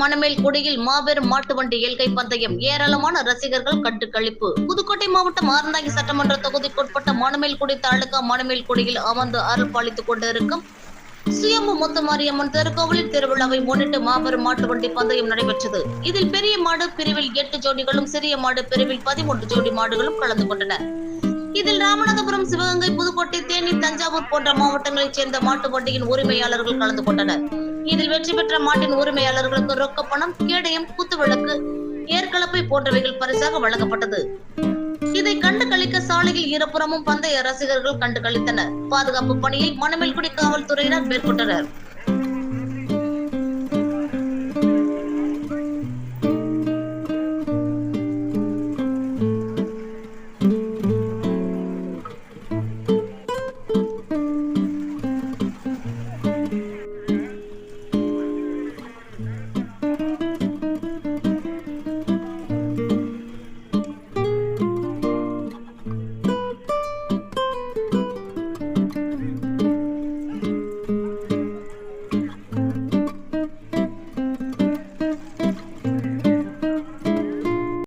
மணமேல் குடியில் மாபெரும் மாட்டு வண்டி இயல்கை பந்தயம் ஏராளமான ரசிகர்கள் கட்டுக்களிப்பு. புதுக்கோட்டை மாவட்டம் ஆரந்தாங்கி சட்டமன்ற தொகுதிக்குட்பட்ட மணமேல்குடி தாலுகா மணமேல்குடியில் அமர்ந்து அருள் பாலித்துக் கொண்டிருக்கும் சுயம்பு முத்துமாரியம்மன் திருக்கோவிலில் திருவிழாவை முன்னிட்டு மாபெரும் மாட்டு வண்டி பந்தயம் நடைபெற்றது. இதில் பெரிய மாடு பிரிவில் எட்டு ஜோடிகளும் சிறிய மாடு பிரிவில் பதிமூன்று ஜோடி மாடுகளும் கலந்து கொண்டன. இதில் ராமநாதபுரம் சிவகங்கை புதுக்கோட்டை தேனி தஞ்சாவூர் போன்ற மாவட்டங்களைச் சேர்ந்த மாட்டு வண்டியின் உரிமையாளர்கள் கலந்து கொண்டனர். இதில் வெற்றி பெற்ற மாட்டின் உரிமையாளர்களுக்கு ரொக்க பணம் கேடயம் குத்துவிளக்கு ஏற்கலப்பை போன்றவைகள் பரிசாக வழங்கப்பட்டது. இதை கண்டு கழிக்க சாலையில் இருபுறமும் பந்தய ரசிகர்கள் கண்டு கழித்தனர். பாதுகாப்பு பணியை மணமேல்குடி காவல்துறையினர் மேற்கொண்டனர்.